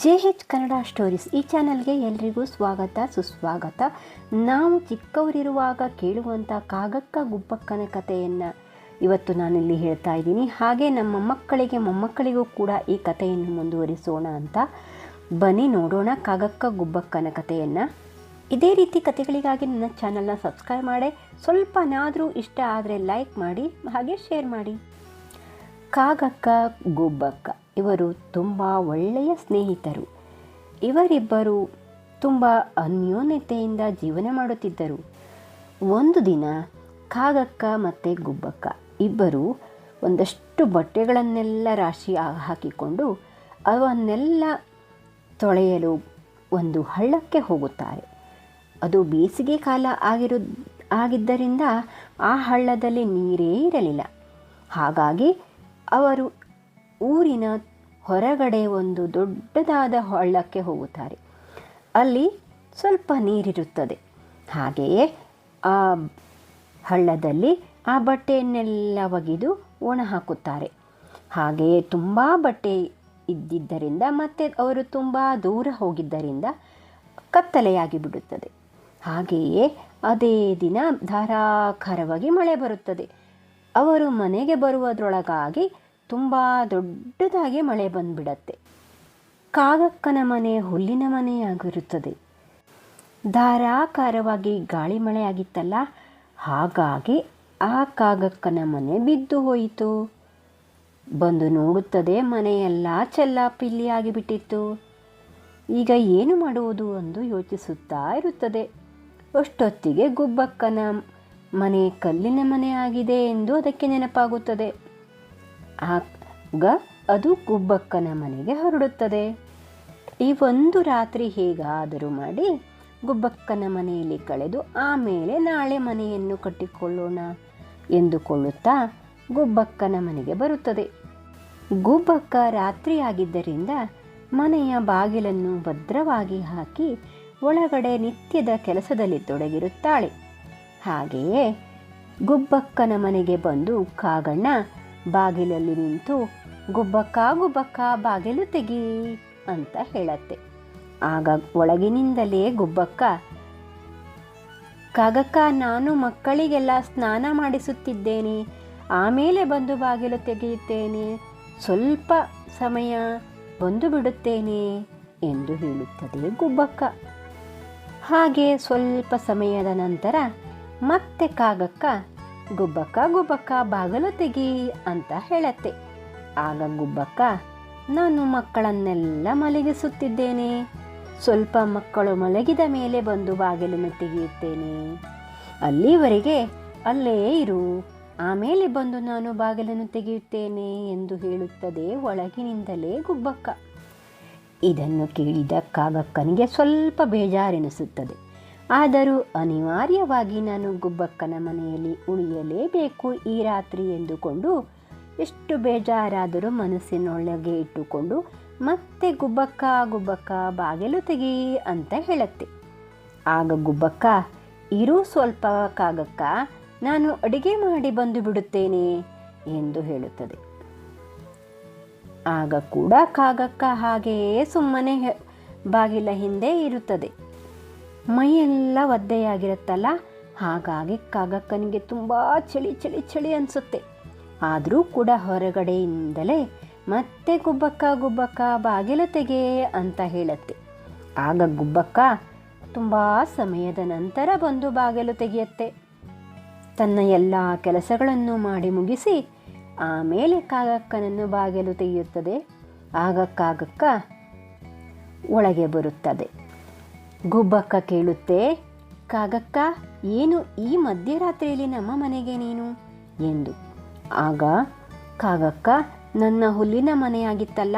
J ಹೆಚ್ Kannada stories ಈ ಚಾನಲ್ಗೆ ಎಲ್ರಿಗೂ ಸ್ವಾಗತ, ಸುಸ್ವಾಗತ. ನಾವು ಚಿಕ್ಕವರಿರುವಾಗ ಕೇಳುವಂಥ ಕಾಗಕ್ಕ ಗುಬ್ಬಕ್ಕನ ಕಥೆಯನ್ನು ಇವತ್ತು ನಾನಿಲ್ಲಿ ಹೇಳ್ತಾ ಇದ್ದೀನಿ. ಹಾಗೆ ನಮ್ಮ ಮಕ್ಕಳಿಗೆ, ಮೊಮ್ಮಕ್ಕಳಿಗೂ ಕೂಡ ಈ ಕಥೆಯನ್ನು ಮುಂದುವರಿಸೋಣ ಅಂತ. ಬನ್ನಿ ನೋಡೋಣ ಕಾಗಕ್ಕ ಗುಬ್ಬಕ್ಕನ ಕಥೆಯನ್ನು. ಇದೇ ರೀತಿ ಕಥೆಗಳಿಗಾಗಿ ನನ್ನ ಚಾನಲ್ನ ಸಬ್ಸ್ಕ್ರೈಬ್ ಮಾಡಿ. ಸ್ವಲ್ಪನಾದರೂ ಇಷ್ಟ ಆದರೆ ಲೈಕ್ ಮಾಡಿ, ಹಾಗೆ ಶೇರ್ ಮಾಡಿ. ಕಾಗಕ್ಕ, ಗುಬ್ಬಕ್ಕ ಇವರು ತುಂಬ ಒಳ್ಳೆಯ ಸ್ನೇಹಿತರು. ಇವರಿಬ್ಬರು ತುಂಬ ಅನ್ಯೋನ್ಯತೆಯಿಂದ ಜೀವನ ಮಾಡುತ್ತಿದ್ದರು. ಒಂದು ದಿನ ಕಾಗಕ್ಕ ಮತ್ತು ಗುಬ್ಬಕ್ಕ ಇಬ್ಬರು ಒಂದಷ್ಟು ಬಟ್ಟೆಗಳನ್ನೆಲ್ಲ ರಾಶಿ ಹಾಕಿಕೊಂಡು ಅವನ್ನೆಲ್ಲ ತೊಳೆಯಲು ಒಂದು ಹಳ್ಳಕ್ಕೆ ಹೋಗುತ್ತಾರೆ. ಅದು ಬೇಸಿಗೆ ಕಾಲ ಆಗಿರು ಆಗಿದ್ದರಿಂದ ಆ ಹಳ್ಳದಲ್ಲಿ ನೀರೇ ಇರಲಿಲ್ಲ. ಹಾಗಾಗಿ ಅವರು ಊರಿನ ಹೊರಗಡೆ ಒಂದು ದೊಡ್ಡದಾದ ಹಳ್ಳಕ್ಕೆ ಹೋಗುತ್ತಾರೆ. ಅಲ್ಲಿ ಸ್ವಲ್ಪ ನೀರಿರುತ್ತದೆ. ಹಾಗೆಯೇ ಆ ಹಳ್ಳದಲ್ಲಿ ಆ ಬಟ್ಟೆಯನ್ನೆಲ್ಲ ಒಗೆದು ಒಣ ಹಾಕುತ್ತಾರೆ. ಹಾಗೆಯೇ ತುಂಬ ಬಟ್ಟೆ ಇದ್ದಿದ್ದರಿಂದ ಮತ್ತು ಅವರು ತುಂಬ ದೂರ ಹೋಗಿದ್ದರಿಂದ ಕತ್ತಲೆಯಾಗಿ ಬಿಡುತ್ತದೆ. ಹಾಗೆಯೇ ಅದೇ ದಿನ ಧಾರಾಕಾರವಾಗಿ ಮಳೆ ಬರುತ್ತದೆ. ಅವರು ಮನೆಗೆ ಬರುವುದರೊಳಗಾಗಿ ತುಂಬ ದೊಡ್ಡದಾಗಿ ಮಳೆ ಬಂದ್ಬಿಡತ್ತೆ. ಕಾಗಕ್ಕನ ಮನೆ ಹುಲ್ಲಿನ ಮನೆಯಾಗಿರುತ್ತದೆ ಧಾರಾಕಾರವಾಗಿ ಗಾಳಿ ಮಳೆ ಆಗಿತ್ತಲ್ಲ, ಹಾಗಾಗಿ ಆ ಕಾಗಕ್ಕನ ಮನೆ ಬಿದ್ದು ಹೋಯಿತು. ಬಂದು ನೋಡುತ್ತದೆ ಮನೆಯೆಲ್ಲ ಚೆಲ್ಲಾಪಿಲ್ಲಿ ಆಗಿಬಿಟ್ಟಿತ್ತು. ಈಗ ಏನು ಮಾಡುವುದು ಎಂದು ಯೋಚಿಸುತ್ತಾ ಇರುತ್ತದೆ. ಅಷ್ಟೊತ್ತಿಗೆ ಗುಬ್ಬಕ್ಕನ ಮನೆ ಕಲ್ಲಿನ ಮನೆ ಆಗಿದೆ ಎಂದು ಅದಕ್ಕೆ ನೆನಪಾಗುತ್ತದೆ. ಆಗ ಅದು ಗುಬ್ಬಕ್ಕನ ಮನೆಗೆ ಹೊರಡುತ್ತದೆ. ಈ ಒಂದು ರಾತ್ರಿ ಹೇಗಾದರೂ ಮಾಡಿ ಗುಬ್ಬಕ್ಕನ ಮನೆಯಲ್ಲಿ ಕಳೆದು ಆಮೇಲೆ ನಾಳೆ ಮನೆಯನ್ನು ಕಟ್ಟಿಕೊಳ್ಳೋಣ ಎಂದುಕೊಳ್ಳುತ್ತಾ ಗುಬ್ಬಕ್ಕನ ಮನೆಗೆ ಬರುತ್ತದೆ. ಗುಬ್ಬಕ್ಕ ರಾತ್ರಿಯಾಗಿದ್ದರಿಂದ ಮನೆಯ ಬಾಗಿಲನ್ನು ಭದ್ರವಾಗಿ ಹಾಕಿ ಒಳಗಡೆ ನಿತ್ಯದ ಕೆಲಸದಲ್ಲಿ ತೊಡಗಿರುತ್ತಾಳೆ. ಹಾಗೆಯೇ ಗುಬ್ಬಕ್ಕನ ಮನೆಗೆ ಬಂದು ಕಾಗಣ್ಣ ಬಾಗಿಲಲ್ಲಿ ನಿಂತು, ಗುಬ್ಬಕ್ಕ ಗುಬ್ಬಕ್ಕ, ಬಾಗಿಲು ತೆಗಿ ಅಂತ ಹೇಳತ್ತೆ. ಆಗ ಒಳಗಿನಿಂದಲೇ ಗುಬ್ಬಕ್ಕ, ಕಾಗಕ್ಕ, ನಾನು ಮಕ್ಕಳಿಗೆಲ್ಲ ಸ್ನಾನ ಮಾಡಿಸುತ್ತಿದ್ದೇನೆ, ಆಮೇಲೆ ಬಂದು ಬಾಗಿಲು ತೆಗೆಯುತ್ತೇನೆ, ಸ್ವಲ್ಪ ಸಮಯ ಬಂದು ಬಿಡುತ್ತೇನೆ ಎಂದು ಹೇಳುತ್ತದೆ ಗುಬ್ಬಕ್ಕ. ಹಾಗೆ ಸ್ವಲ್ಪ ಸಮಯದ ನಂತರ ಮತ್ತೆ ಕಾಗಕ್ಕ ಗುಬ್ಬಕ್ಕ ಗುಬ್ಬಕ್ಕ ಬಾಗಲು ತೆಗಿ ಅಂತ ಹೇಳತ್ತೆ. ಆಗ ಗುಬ್ಬಕ್ಕ, ನಾನು ಮಕ್ಕಳನ್ನೆಲ್ಲ ಮಲಗಿಸುತ್ತಿದ್ದೇನೆ. ಸ್ವಲ್ಪ ಮಕ್ಕಳು ಮಲಗಿದ ಮೇಲೆ ಬಂದು ಬಾಗಿಲನ್ನು ತೆಗೆಯುತ್ತೇನೆ. ಅಲ್ಲಿವರೆಗೆ ಅಲ್ಲೇ ಇರು. ಆಮೇಲೆ ಬಂದು ನಾನು ಬಾಗಿಲನ್ನು ತೆಗೆಯುತ್ತೇನೆ ಎಂದು ಹೇಳುತ್ತದೆ ಒಳಗಿನಿಂದಲೇ ಗುಬ್ಬಕ್ಕ. ಇದನ್ನು ಕೇಳಿದ ಕಾಗಕ್ಕನಿಗೆ ಸ್ವಲ್ಪ ಬೇಜಾರೆನಿಸುತ್ತದೆ. ಆದರೂ ಅನಿವಾರ್ಯವಾಗಿ ನಾನು ಗುಬ್ಬಕ್ಕನ ಮನೆಯಲ್ಲಿ ಉಳಿಯಲೇಬೇಕು ಈ ರಾತ್ರಿ ಎಂದುಕೊಂಡು ಎಷ್ಟು ಬೇಜಾರಾದರೂ ಮನಸ್ಸಿನೊಳಗೆ ಇಟ್ಟುಕೊಂಡು ಮತ್ತೆ ಗುಬ್ಬಕ್ಕ ಗುಬ್ಬಕ್ಕ ಬಾಗಿಲು ತೆಗಿ ಅಂತ ಹೇಳುತ್ತೆ. ಆಗ ಗುಬ್ಬಕ್ಕ, ಇರು ಸ್ವಲ್ಪ ಕಾಗಕ್ಕ, ನಾನು ಅಡಿಗೆ ಮಾಡಿ ಬಂದು ಬಿಡುತ್ತೇನೆ ಎಂದು ಹೇಳುತ್ತದೆ. ಆಗ ಕೂಡ ಕಾಗಕ್ಕ ಹಾಗೆಯೇ ಸುಮ್ಮನೆ ಬಾಗಿಲ ಹಿಂದೆ ಇರುತ್ತದೆ. ಮೈಯೆಲ್ಲ ಒದ್ದೆಯಾಗಿರುತ್ತಲ್ಲ? ಹಾಗಾಗಿ ಕಾಗಕ್ಕನಿಗೆ ತುಂಬ ಚಳಿ ಚಳಿ ಚಳಿ ಅನಿಸುತ್ತೆ. ಆದರೂ ಕೂಡ ಹೊರಗಡೆಯಿಂದಲೇ ಮತ್ತೆ ಗುಬ್ಬಕ್ಕ ಗುಬ್ಬಕ್ಕ ಬಾಗಿಲು ತೆಗೆ ಅಂತ ಹೇಳುತ್ತೆ. ಆಗ ಗುಬ್ಬಕ್ಕ ತುಂಬ ಸಮಯದ ನಂತರ ಬಂದು ಬಾಗಿಲು ತೆಗೆಯುತ್ತೆ. ತನ್ನ ಎಲ್ಲ ಕೆಲಸಗಳನ್ನು ಮಾಡಿ ಮುಗಿಸಿ ಆಮೇಲೆ ಕಾಗಕ್ಕನನ್ನು ಬಾಗಿಲು ತೆಗೆಯುತ್ತದೆ. ಆಗ ಕಾಗಕ್ಕ ಒಳಗೆ ಬರುತ್ತದೆ. ಗುಬ್ಬಕ್ಕ ಕೇಳುತ್ತೆ, ಕಾಗಕ್ಕ, ಏನು ಈ ಮಧ್ಯರಾತ್ರಿಯಲ್ಲಿ ನಮ್ಮ ಮನೆಗೆ ನೀನು? ಎಂದು. ಆಗ ಕಾಗಕ್ಕ, ನನ್ನ ಹುಲ್ಲಿನ ಮನೆಯಾಗಿತ್ತಲ್ಲ,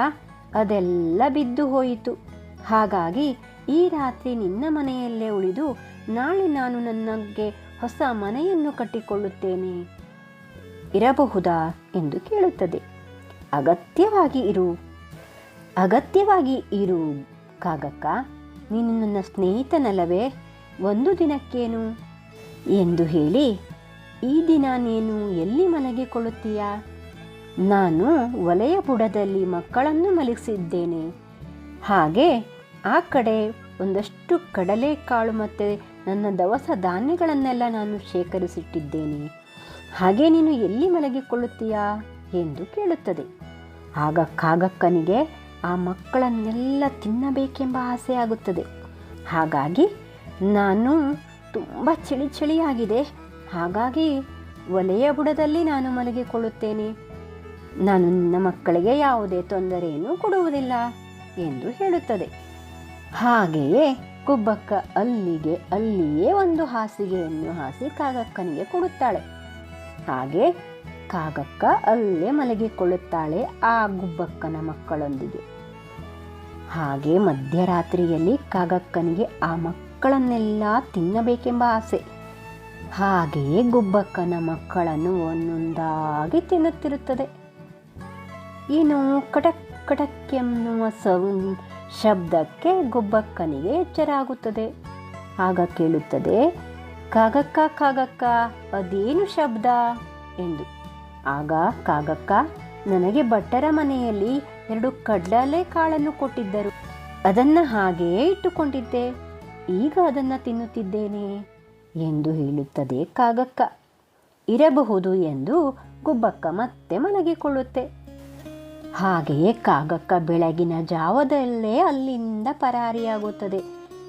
ಅದೆಲ್ಲ ಬಿದ್ದು ಹೋಯಿತು. ಹಾಗಾಗಿ ಈ ರಾತ್ರಿ ನಿನ್ನ ಮನೆಯಲ್ಲೇ ಉಳಿದು ನಾಳೆ ನಾನು ನನಗೆ ಹೊಸ ಮನೆಯನ್ನು ಕಟ್ಟಿಕೊಳ್ಳುತ್ತೇನೆ. ಇರಬಹುದಾ? ಎಂದು ಕೇಳುತ್ತದೆ. ಅಗತ್ಯವಾಗಿ ಇರು. ಅಗತ್ಯವಾಗಿ ಇರು, ಕಾಗಕ್ಕ. ನೀನು ನನ್ನ ಸ್ನೇಹಿತನಲ್ಲವೇ? ಒಂದು ದಿನಕ್ಕೇನು? ಎಂದು ಹೇಳಿ, ಈ ದಿನ ನೀನು ಎಲ್ಲಿ ಮಲಗಿಕೊಳ್ಳುತ್ತೀಯಾ ನಾನು ಒಲೆಯ ಬುಡದಲ್ಲಿ ಮಕ್ಕಳನ್ನು ಮಲಗಿಸಿದ್ದೇನೆ. ಹಾಗೆ ಆ ಕಡೆ ಒಂದಷ್ಟು ಕಡಲೆಕಾಳು ಮತ್ತು ನನ್ನ ದವಸ ಧಾನ್ಯಗಳನ್ನೆಲ್ಲ ನಾನು ಶೇಖರಿಸಿಟ್ಟಿದ್ದೇನೆ. ಹಾಗೆ ನೀನು ಎಲ್ಲಿ ಮಲಗಿಕೊಳ್ಳುತ್ತೀಯಾ? ಎಂದು ಕೇಳುತ್ತದೆ. ಆಗ ಕಾಗಕ್ಕನಿಗೆ ಆ ಮಕ್ಕಳನ್ನೆಲ್ಲ ತಿನ್ನಬೇಕೆಂಬ ಆಸೆ ಆಗುತ್ತದೆ ಹಾಗಾಗಿ ನಾನು ತುಂಬ ಚಳಿ ಚಳಿಯಾಗಿದೆ. ಹಾಗಾಗಿ ಒಲೆಯ ಬುಡದಲ್ಲಿ ನಾನು ಮಲಗಿಕೊಳ್ಳುತ್ತೇನೆ. ನಾನು ನಿನ್ನ ಮಕ್ಕಳಿಗೆ ಯಾವುದೇ ತೊಂದರೆಯನ್ನು ಕೊಡುವುದಿಲ್ಲ ಎಂದು ಹೇಳುತ್ತದೆ. ಹಾಗೆಯೇ ಗುಬ್ಬಕ್ಕ ಅಲ್ಲಿಗೆ ಅಲ್ಲಿಯೇ ಒಂದು ಹಾಸಿಗೆಯನ್ನು ಹಾಸಿ ಕಾಗಕ್ಕನಿಗೆ ಕೊಡುತ್ತಾಳೆ. ಹಾಗೆ ಕಾಗಕ್ಕ ಅಲ್ಲೇ ಮಲಗಿಕೊಳ್ಳುತ್ತಾಳೆ ಆ ಗುಬ್ಬಕ್ಕನ ಮಕ್ಕಳೊಂದಿಗೆ. ಹಾಗೆ ಮಧ್ಯರಾತ್ರಿಯಲ್ಲಿ ಕಾಗಕ್ಕನಿಗೆ ಆ ಮಕ್ಕಳನ್ನೆಲ್ಲ ತಿನ್ನಬೇಕೆಂಬ ಆಸೆ. ಹಾಗೆಯೇ ಗುಬ್ಬಕ್ಕನ ಮಕ್ಕಳನ್ನು ಒಂದೊಂದಾಗಿ ತಿನ್ನುತ್ತಿರುತ್ತದೆ. ಇನ್ನು ಕಟಕ್ ಕಟಕ್ ಎನ್ನುವ ಶಬ್ದಕ್ಕೆ ಗುಬ್ಬಕ್ಕನಿಗೆ ಎಚ್ಚರ ಆಗುತ್ತದೆ ಆಗ ಕೇಳುತ್ತದೆ, ಕಾಗಕ್ಕ ಕಾಗಕ್ಕ, ಅದೇನು ಶಬ್ದ? ಎಂದು. ಆಗ ಕಾಗಕ್ಕ, ನನಗೆ ಭಟ್ಟರ ಮನೆಯಲ್ಲಿ ಎರಡು ಕಡಲೆ ಕಾಳನ್ನು ಕೊಟ್ಟಿದ್ದರು. ಅದನ್ನು ಹಾಗೆಯೇ ಇಟ್ಟುಕೊಂಡಿದ್ದೆ. ಈಗ ಅದನ್ನು ತಿನ್ನುತ್ತಿದ್ದೇನೆ ಎಂದು ಹೇಳುತ್ತದೆ ಕಾಗಕ್ಕ. ಇರಬಹುದು ಎಂದು ಗುಬ್ಬಕ್ಕ ಮತ್ತೆ ಮಲಗಿಕೊಳ್ಳುತ್ತೆ. ಹಾಗೆಯೇ ಕಾಗಕ್ಕ ಬೆಳಗಿನ ಜಾವದಲ್ಲೇ ಅಲ್ಲಿಂದ ಪರಾರಿಯಾಗುತ್ತದೆ.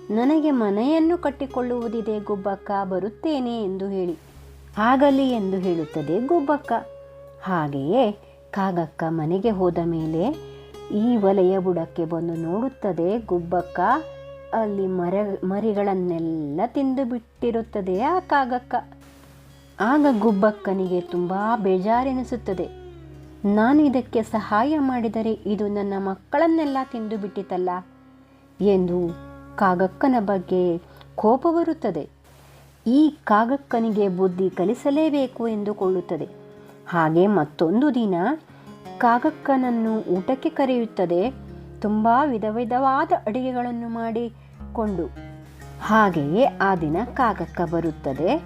ನನಗೆ ಮನೆಯನ್ನು ಕಟ್ಟಿಕೊಳ್ಳುವುದಿದೆ ಗುಬ್ಬಕ್ಕ, ಬರುತ್ತೇನೆ ಎಂದು ಹೇಳಿ. ಆಗಲಿ ಎಂದು ಹೇಳುತ್ತದೆ ಗುಬ್ಬಕ್ಕ. ಹಾಗೆಯೇ ಕಾಗಕ್ಕ ಮನೆಗೆ ಹೋದ ಮೇಲೆ ಈ ವಲೆಯ ಬುಡಕ್ಕೆ ಬಂದು ನೋಡುತ್ತದೆ. ಗುಬ್ಬಕ್ಕ ಅಲ್ಲಿ ಮರ, ಮರಿಗಳನ್ನೆಲ್ಲ ತಿಂದು ಬಿಟ್ಟಿರುತ್ತದೆ ಆ ಕಾಗಕ್ಕ. ಆಗ ಗುಬ್ಬಕ್ಕನಿಗೆ ತುಂಬ ಬೇಜಾರೆನಿಸುತ್ತದೆ. ನಾನು ಇದಕ್ಕೆ ಸಹಾಯ ಮಾಡಿದರೆ ಇದು ನನ್ನ ಮಕ್ಕಳನ್ನೆಲ್ಲ ತಿಂದು ಬಿಟ್ಟಿತಲ್ಲ ಎಂದು ಕಾಗಕ್ಕನ ಬಗ್ಗೆ ಕೋಪ ಬರುತ್ತದೆ. ಈ ಕಾಗಕ್ಕನಿಗೆ ಬುದ್ಧಿ ಕಲಿಸಲೇಬೇಕು ಎಂದುಕೊಳ್ಳುತ್ತದೆ. ಹಾಗೆ ಮತ್ತೊಂದು ದಿನ ಕಾಗಕ್ಕನನ್ನು ಊಟಕ್ಕೆ ಕರೆಯುತ್ತದೆ. ತುಂಬ ವಿಧ ವಿಧವಾದ ಅಡಿಗೆಗಳನ್ನು ಮಾಡಿಕೊಂಡು ಹಾಗೆಯೇ ಆ ದಿನ ಕಾಗಕ್ಕ ಬರುತ್ತದೆ.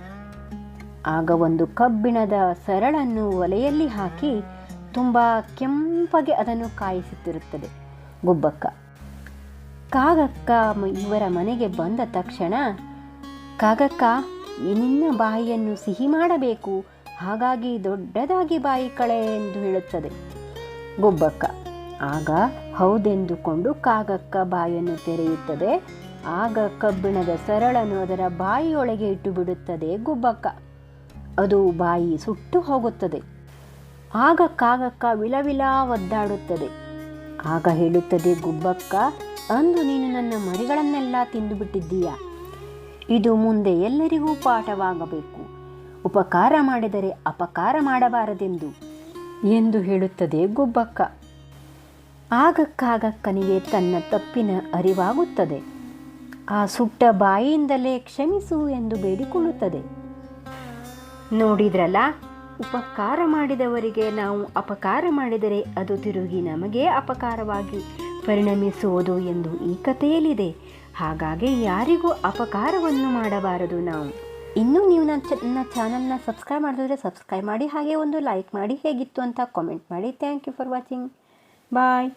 ಆಗ ಒಂದು ಕಬ್ಬಿಣದ ಸರಳನ್ನು ಒಲೆಯಲ್ಲಿ ಹಾಕಿ ತುಂಬ ಕೆಂಪಗೆ ಅದನ್ನು ಕಾಯಿಸುತ್ತಿರುತ್ತದೆ. ಗುಬ್ಬಕ್ಕ. ಕಾಗಕ್ಕ ಇವರ ಮನೆಗೆ ಬಂದ ತಕ್ಷಣ, ಕಾಗಕ್ಕ, ನಿನ್ನ ಬಾಯಿಯನ್ನು ಸಿಹಿ ಮಾಡಬೇಕು. ಹಾಗಾಗಿ ದೊಡ್ಡದಾಗಿ ಬಾಯಿ ಕಳೆ ಎಂದು ಹೇಳುತ್ತದೆ. ಗುಬ್ಬಕ್ಕ. ಆಗ ಹೌದೆಂದುಕೊಂಡು ಕಾಗಕ್ಕ ಬಾಯನ್ನು ತೆರೆಯುತ್ತದೆ. ಆಗ ಕಬ್ಬಿಣದ ಸರಳನ್ನು ಅದರ ಬಾಯಿಯೊಳಗೆ ಇಟ್ಟು ಬಿಡುತ್ತದೆ ಗುಬ್ಬಕ್ಕ. ಅದು ಬಾಯಿ ಸುಟ್ಟು ಹೋಗುತ್ತದೆ. ಆಗ ಕಾಗಕ್ಕ ವಿಲವಿಲ ಒದ್ದಾಡುತ್ತದೆ. ಆಗ ಹೇಳುತ್ತದೆ, ಗುಬ್ಬಕ್ಕ, ಅಂದು ನೀನು ನನ್ನ ಮರಿಗಳನ್ನೆಲ್ಲ ತಿಂದುಬಿಟ್ಟಿದ್ದೀಯ? ಇದು ಮುಂದೆ ಎಲ್ಲರಿಗೂ ಪಾಠವಾಗಬೇಕು. ಉಪಕಾರ ಮಾಡಿದರೆ ಅಪಕಾರ ಮಾಡಬಾರದೆಂದು. ಎಂದು ಹೇಳುತ್ತದೆ ಗುಬ್ಬಕ್ಕ. ಆಗಕ್ಕಾಗಕ್ಕನಿಗೆ ತನ್ನ ತಪ್ಪಿನ ಅರಿವಾಗುತ್ತದೆ. ಆ ಸುಟ್ಟ ಬಾಯಿಯಿಂದಲೇ ಕ್ಷಮಿಸು ಎಂದು ಬೇಡಿಕೊಳ್ಳುತ್ತದೆ. ನೋಡಿದ್ರಲ್ಲ, ಉಪಕಾರ ಮಾಡಿದವರಿಗೆ ನಾವು ಅಪಕಾರ ಮಾಡಿದರೆ ಅದು ತಿರುಗಿ ನಮಗೇ ಅಪಕಾರವಾಗಿ ಪರಿಣಮಿಸುವುದು ಎಂದು ಈ ಕಥೆಯಲ್ಲಿದೆ. ಹಾಗಾಗಿ ಯಾರಿಗೂ ಅಪಕಾರವನ್ನು ಮಾಡಬಾರದು ನಾವು. ಇನ್ನೂ ನೀವು ನನ್ನ ಚ ನನ್ನ ಚಾನಲ್ನ ಸಬ್ಸ್ಕ್ರೈಬ್ ಮಾಡಿದ್ರೆ ಸಬ್ಸ್ಕ್ರೈಬ್ ಮಾಡಿ ಹಾಗೆ ಒಂದು ಲೈಕ್ ಮಾಡಿ ಹೇಗಿತ್ತು ಅಂತ ಕಾಮೆಂಟ್ ಮಾಡಿ. Thank you for watching bye